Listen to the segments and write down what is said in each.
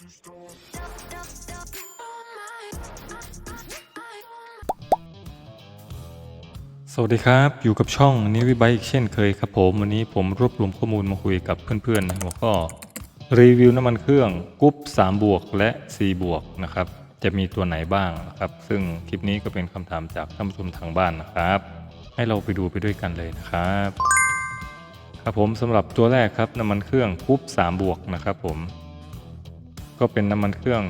สวัสดีครับ อยู่กับช่องนิวิบอีกเช่นเคยครับผม วันนี้ผมรวบรวมข้อมูลมาคุยกับเพื่อนๆในหัวข้อรีวิวน้ำมันเครื่องกรุ๊ป3บวกและ4บวกนะครับ จะมีตัวไหนบ้างนะครับ ซึ่งคลิปนี้ก็เป็นคำถามจากท่านผู้ชมทางบ้านนะครับ ให้เราไปดูไปด้วยกันเลยนะครับ ครับผมสำหรับตัวแรกครับน้ำมันเครื่องกรุ๊ป3บวกนะครับผม ก็เป็นน้ำมันเครื่อง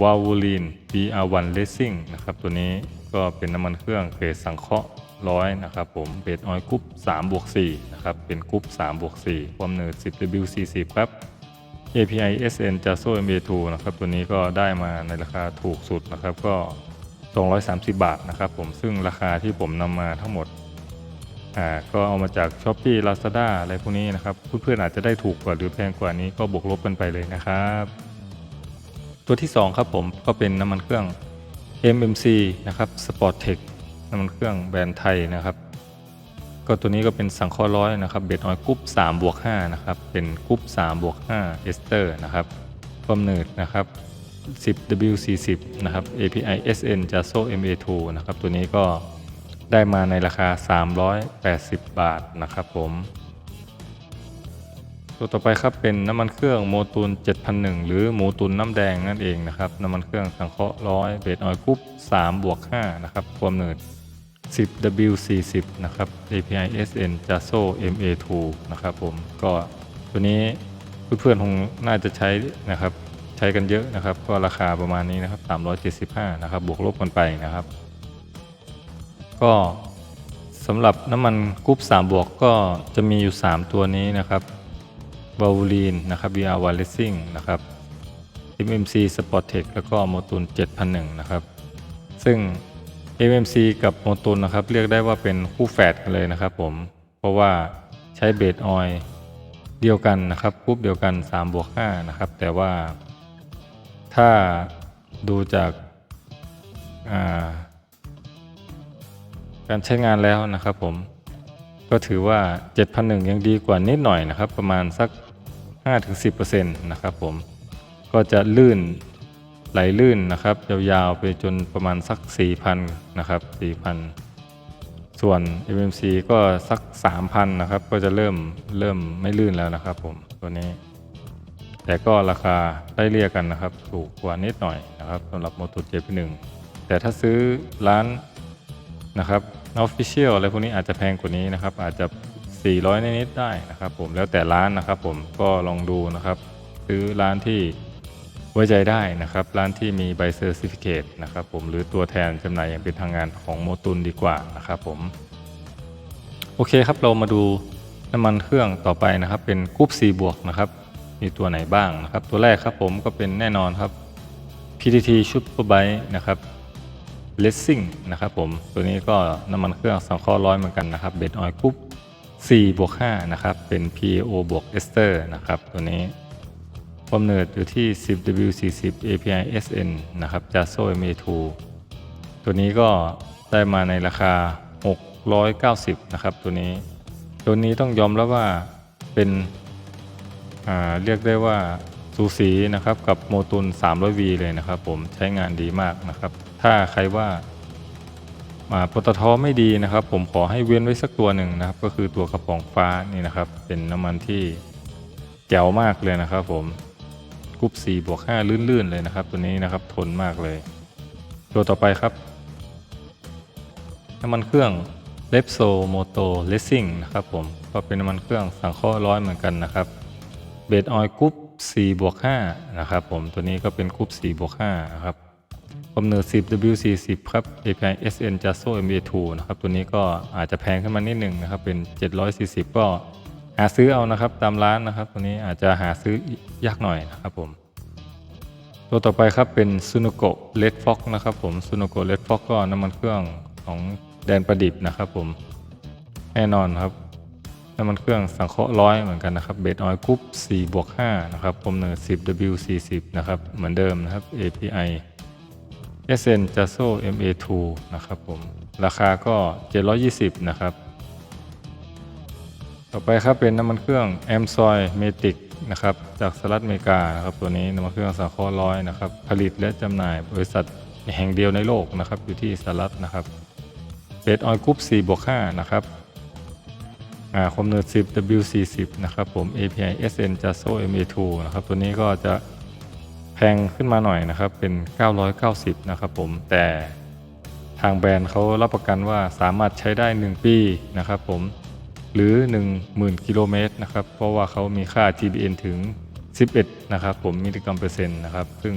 v a l v o l i n BR1 Racing นะครับตัวนี้ก็เป็นน้ำมันเครื่องเกรดสังเคราะห์ร้อยนะครับผมเบสออยล์กรุ๊ป3บวก4นะครับเป็นกรุ๊ป3บวก4ความหนืด 10W40 ครับ API SN JASO MA2 นะครับตัวนี้ก็ได้มาในราคาถูกสุดนะครับก็ 230 บาทนะครับผมซึ่งราคาที่ผมนำมาทั้งหมดอ่าก็เอามาจาก s h อ p e e Lazada อะไรพวกนี้นะครับเพื่อนๆอาจจะได้ถูกกว่าหรือแพงกว่านี้ก็บวกลบกันไปเลยนะครับ ตัวที่ 2 ครับผมก็เป็นน้ำมันเครื่อง MMC นะครับ Sporttech น้ำมันเครื่องแบรนด์ไทยนะครับ ก็ตัวนี้ก็เป็นสังเคราะห์ร้อยนะครับเบสออยกรุ๊ป3บวก5นะครับเป็นกรุ๊ป3บวก5เอสเตอร์นะครับความหนืดนะครับ 10W40 นะครับ API SN JASO MA2 นะครับตัวนี้ก็ได้มาในราคา 380 บาทนะครับผม ตัวต่อไปครับเป็นน้ำมันเครื่องโมตูน7001 หรือหมูตุนน้ำแดงนั่นเองนะครับน้ำมันเครื่องสังเคราะห์ร้อยเบสออยกรุ๊ป3บวก5นะครับความหนืด 10W40 นะครับ API SN JASO MA2 นะครับผมก็ตัวนี้เพื่อนๆคงน่าจะใช้นะครับใช้กันเยอะนะครับ ก็ราคาประมาณนี้นะครับ 375 นะครับ บวกลบกันไปนะครับ ก็สำหรับน้ำมันกรุ๊ป3บวกก็จะมีอยู่ 3 ตัวนี้นะครับ วาวูลีนนะครับ VR w i r e s i n g นะครับ MMC Sporttech แล้วก็โมตุน7001 นะครับ ซึ่ง MMC กับโมตุนนะครับเรียกได้ว่าเป็นคู่แฝดกันเลยนะครับผม เพราะว่าใช้เบสออยล์เดียวกันนะครับกรุ๊ปเดียวกัน3บวก5นะครับ แต่ว่าถ้าดูจากาการใช้งานแล้วนะครับผมก็ถือว่า 7,001 ยังดีกว่านิดหน่อยนะครับ ประมาณสัก 5-10%นะครับผมก็จะลื่นไหลลื่นนะครับยาวๆไปจนประมาณสัก 4,000นะครับ4,000 ส่วน MMC ก็สัก 3,000นะครับก็จะเริ่มเริ่มไม่ลื่นแล้วนะครับผมตัวนี้ แต่ก็ราคาได้เรียกกันนะครับ ถูกกว่านิดหน่อยนะครับสำหรับโมตุเจพหนึ่งแต่ถ้าซื้อร้านนะครับ Official อะไรพวกนี้อาจจะแพงกว่านี้นะครับ อาจจะ 400นิดๆได้นะครับผมแล้วแต่ร้านนะครับผมก็ลองดูนะครับ ซื้อร้านที่ไว้ใจได้นะครับ ร้านที่มีใบเซอร์ติฟิเคตนะครับผมหรือตัวแทนจำหน่ายอย่างเป็นทางงานของโมตุนดีกว่านะครับผมโอเคครับเรามาดูน้ำมันเครื่องต่อไปนะครับ เป็นกรุ๊ป4บวกนะครับ มีตัวไหนบ้างนะครับ ตัวแรกครับผมก็เป็นแน่นอนครับ PTT Superbike นะครับเลสซิ่งนะครับผมตัวนี้ก็น้ำมันเครื่องสังเคราะห์ร้อยเหมือนกันนะครับเบสออยกรุ๊ป 4บวก5นะครับ เป็น PAO บวกเอสเตอร์นะครับ ตัวนี้ความเนืดอยู่ที่ 10W40 API SN นะครับ JASO MA2 ตัวนี้ก็ได้มาในราคา 690 นะครับ ตัวนี้ ตัวนี้ต้องยอมแล้วว่าเป็นเรียกได้ว่าสูสีนะครับกับโมตุน 300V เลยนะครับผมใช้งานดีมากนะครับ ถ้าใครว่า ปตทไม่ดีนะครับ ผมขอให้เว้นไว้สักตัวหนึ่งนะครับ ก็คือตัวกระป๋องฟ้านี่นะครับ เป็นน้ำมันที่แจ๋วมากเลยนะครับ ผมกรุ๊ป4บวก5ลื่นๆเลยนะครับ ตัวนี้นะครับทนมากเลย ตัวต่อไปครับ น้ำมันเครื่อง l e p s o Moto Racing นะครับผมก็เป็นน้ำมันเครื่องสังเคราะห์ร้อยเหมือนกันนะครับเบสออยกรุ๊ป4บวก5นะครับผมตัวนี้ก็เป็นกรุ๊ป4บวก5นะครับ ความเหนือ 10W40 ครับ API SN JASO MA2 นะครับ ตัวนี้ก็อาจจะแพงขึ้นมานิดหนึ่งนะครับ เป็น 740 ก็หาซื้อเอานะครับ ตามร้านนะครับ ตัวนี้อาจจะหาซื้อยากหน่อยนะครับผม ตัวต่อไปครับเป็นซูโนโกะเลดฟ็อกนะครับผมซูโนโกะเลดฟ็อกก็น้ำมันเครื่องของแดนประดิษฐ์นะครับผม แน่นอนครับ น้ำมันเครื่องสังเคราะห์ร้อยเหมือนกันนะครับ เบสออยล์กรุ๊ป4บวก5นะครับผมเนอร์ 10W40 นะครับ เหมือนเดิมนะครับ API SN JASO MA2 นะครับผม ราคาก็ 720 นะครับ ต่อไปครับเป็นน้ำมันเครื่อง a m s o y Matic นะครับจากสหรัฐอเมริกานะครับตัวนี้น้ำมันเครื่องสังเคราะห์ร้อยนะครับผลิตและจำหน่ายบริษัทแห่งเดียวในโลกนะครับอยู่ที่สหรัฐนะครับเบสออยกรุ๊ป4บวก5นะครับอ่าความเนิด10 W40 นะครับผม API SN JASO MA2 นะครับตัวนี้ก็จะ แพงขึ้นมาหน่อยนะครับเป็น 990 นะครับผมแต่ทางแบรนด์เขารับประกันว่าสามารถใช้ได้ 1 ปีนะครับผมหรือ 10,000 กิโลเมตรนะครับเพราะว่าเขามีค่า TBN ถึง 11 นะครับผมมิลลิกรัมเปอร์เซ็นต์นะครับซึ่ง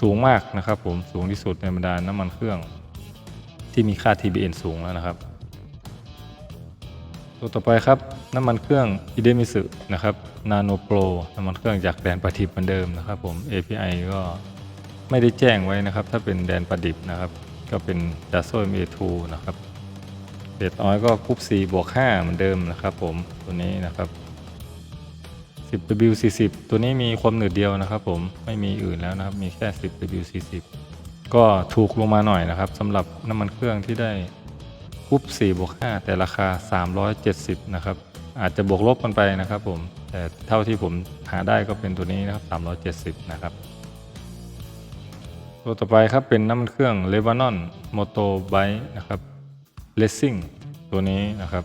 สูงมากนะครับผมสูงที่สุดในบรรดาน้ำมันเครื่อง ที่มีค่า TBN สูงแล้วนะครับ ตัวต่อไปครับ น้ำมันเครื่องอิเดมิสึนะครับ Nano Pro น้ำมันเครื่องจากแดนประดิบเหมือนเดิมนะครับผม API ก็ไม่ได้แจ้งไว้นะครับ ถ้าเป็นแดนประดิบนะครับ ก็เป็น d a s o MA2 นะครับเบสออยก็กรุ๊ป4บวก5เหมือนเดิมนะครับผมตัวนี้นะครับ 10W40 ตัวนี้มีความหนืดเดียวนะครับ ผมไม่มีอื่นแล้วนะครับ มีแค่ 10W40 ก็ถูกลงมาหน่อยนะครับสำหรับน้ำมันเครื่องที่ได้กรุ๊ป4บวก5แต่ราคา 370 นะครับ อาจจะบวกลบกันไปนะครับผมแต่เท่าที่ผมหาได้ก็เป็นตัวนี้นะครับ370 นะครับ ตัวต่อไปครับเป็นน้ำมันเครื่อง l e b a n o n Motorbike นะครับ Racing ตัวนี้นะครับ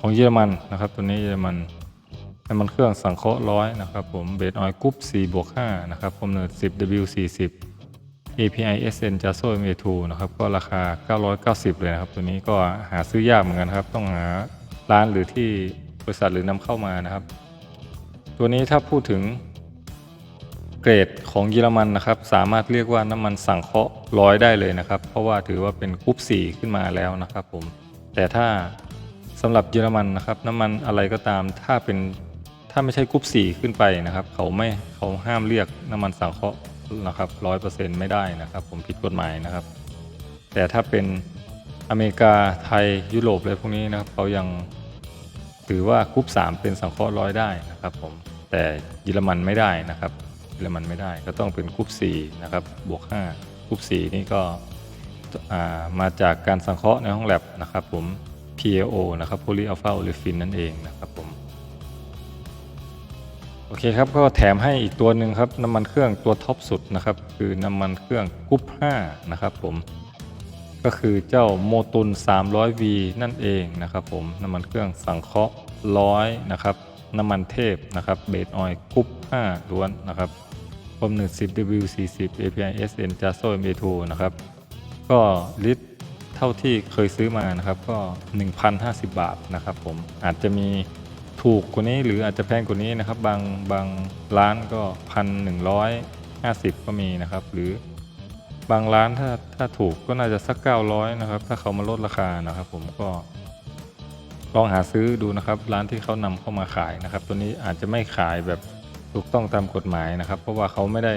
ของเยอรมันนะครับ ตัวนี้เยอรมันน้ำมันเครื่องสังเคราะห์ร้อยนะครับผมเบสออยล์กรุ๊ป4บวก5นะครับความเนิด10 W40 API SN JASO MA2 นะครับก็ราคา 990 เลยนะครับ ตัวนี้ก็หาซื้อยากเหมือนกันครับ ต้องหาร้านหรือที่ ริษัทหรือนำเข้ามานะครับ ตัวนี้ถ้าพูดถึงเกรดของเยอรมันนะครับ สามารถเรียกว่าน้ำมันสังเคราะห์ร้อยได้เลยนะครับ เพราะว่าถือว่าเป็นกรุ๊ป4ขึ้นมาแล้วนะครับผมแต่ถ้าสำหรับเยอรมันนะครับ น้ำมันอะไรก็ตามถ้าเป็นถ้าไม่ใช่กรุ๊ป4ขึ้นไปนะครับ เขาไม่เขาห้ามเรียกน้ำมันสังเคราะห์นะครับร้อยเปอร์เซ็นต์ไม่ได้นะครับ ผมผิดกฎหมายนะครับ แต่ถ้าเป็นอเมริกาไทยยุโรปอะไรพวกนี้นะครับเขายัง ถือว่ากรุ๊ป3เป็นสังเคราะห์ร้อยได้นะครับผมแต่เยอรมันไม่ได้นะครับเยอรมันไม่ได้ก็ต้องเป็นกรุ๊ป4นะครับบวก5กรุ๊ป4นี่ก็มาจากการสังเคราะห์ในห้องแลบนะครับผม PAO นะครับ polyalpha olefin นั่นเองนะครับผมโอเคครับก็แถมให้อีกตัวหนึ่งครับน้ำมันเครื่องตัวท็อปสุดนะครับคือน้ำมันเครื่องกรุ๊ป5นะครับผม ก็คือเจ้าโมตุน 300V นั่นเองนะครับผมน้ำมันเครื่องสังเคราะห์ร้อยนะครับน้ำมันเทพนะครับเบสออยล์กรุ๊ป5ล้วนนะครับความหนืด 10W40 API SN JASO MA2 นะครับก็ลิตรเท่าที่เคยซื้อมานะครับก็ 1,050 บาทนะครับผมอาจจะมีถูกกว่านี้หรืออาจจะแพงกว่านี้นะครับ บางบางร้านก็ 1,150 ก็มีนะครับ หรือ บางร้านถ้าถ้าถูกก็น่าจะสัก 900 นะครับ ถ้าเขามาลดราคานะครับ ผมก็ลองหาซื้อดูนะครับ ร้านที่เขานำเข้ามาขายนะครับ ตัวนี้อาจจะไม่ขายแบบถูกต้องตามกฎหมายนะครับ เพราะว่าเขาไม่ได้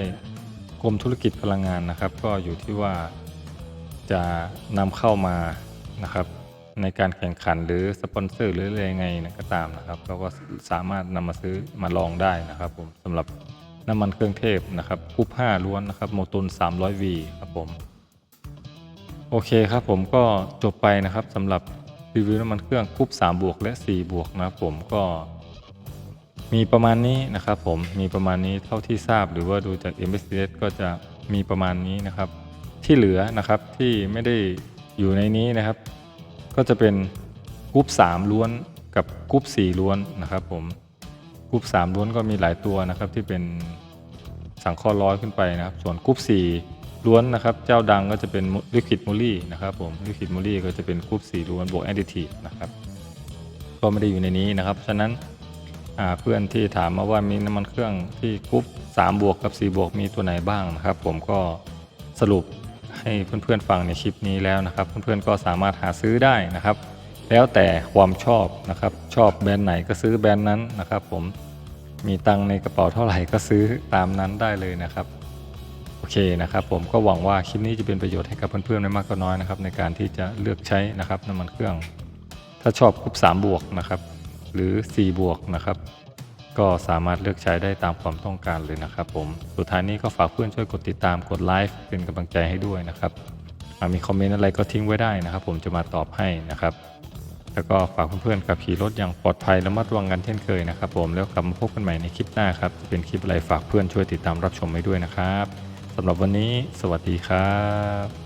กรมธุรกิจพลังงานนะครับ ก็อยู่ที่ว่าจะนำเข้ามานะครับ ในการแข่งขันหรือสปอนเซอร์หรืออะไรยังไงนะก็ตามนะครับ เราก็สามารถนำมาซื้อมาลองได้นะครับ ผมสำหรับ น้ำมันเครื่องเทพนะครับกรุ๊ป5ล้วนนะครับโมตุน 300V ครับผม โอเคครับผมก็จบไปนะครับสำหรับรีวิวน้ำมันเครื่องกรุ๊ป3บวกและ 4 บวกนะครับผมก็ มีประมาณนี้นะครับผมมีประมาณนี้เท่าที่ทราบหรือว่าดูจาก m s s ก็จะมีประมาณนี้นะครับ ที่เหลือนะครับที่ไม่ได้อยู่ในนี้นะครับ ก็จะเป็นกรุ๊ป3ล้วนกับกรุ๊ป4ล้วนนะครับผม รุ๊ป3ล้วนก็มีหลายตัวนะครับที่เป็นสังเคราะห์ร้อยขึ้นไปนะครับ ส่วนกรุ๊ป4ล้วนนะครับเจ้าดังก็จะเป็นลิควิดมูลี่นะครับผมลิควิดมูลี่ก็จะเป็นกรุ๊ป4ล้วนบวกแอดดิทีฟนะครับก็ไม่ได้อยู่ในนี้นะครับ ฉะนั้นเพื่อนที่ถามมาว่ามีน้ำมันเครื่องที่กรุ๊ป3บวกกับ4บวกมีตัวไหนบ้างนะครับ ผมก็สรุปให้เพื่อนๆฟังในคลิปนี้แล้วนะครับ เพื่อนๆก็สามารถหาซื้อได้นะครับ แล้วแต่ความชอบนะครับชอบแบรนด์ไหนก็ซื้อแบรนด์นั้นนะครับ ผม มีตังในกระเป๋าเท่าไหร่ก็ซื้อตามนั้นได้เลยนะครับโอเคนะครับ ผมก็หวังว่าคลิปนี้จะเป็นประโยชน์ให้กับเพื่อนๆไม่มากก็น้อยนะครับ ในการที่จะเลือกใช้นะครับน้ำมันเครื่อง ถ้าชอบกรุ๊ป3บวกนะครับ หรือ 4 บวกนะครับก็สามารถเลือกใช้ได้ตามความต้องการเลยนะครับ ผม สุดท้ายนี้ก็ฝากเพื่อนช่วยกดติดตามกดไลค์เป็นกำลังใจให้ด้วยนะครับอ่ามีคอมเมนต์อะไรก็ทิ้งไว้ได้นะครับ ผมจะมาตอบให้นะครับ แล้วก็ฝากเพื่อนๆขับขี่รถอย่างปลอดภัยและมัดระวังกันเช่นเคยนะครับผมแล้วกลับมาพบกันใหม่ในคลิปหน้าครับเป็นคลิปอะไรฝากเพื่อนช่วยติดตามรับชมไว้ด้วยนะครับสำหรับวันนี้ สวัสดีครับ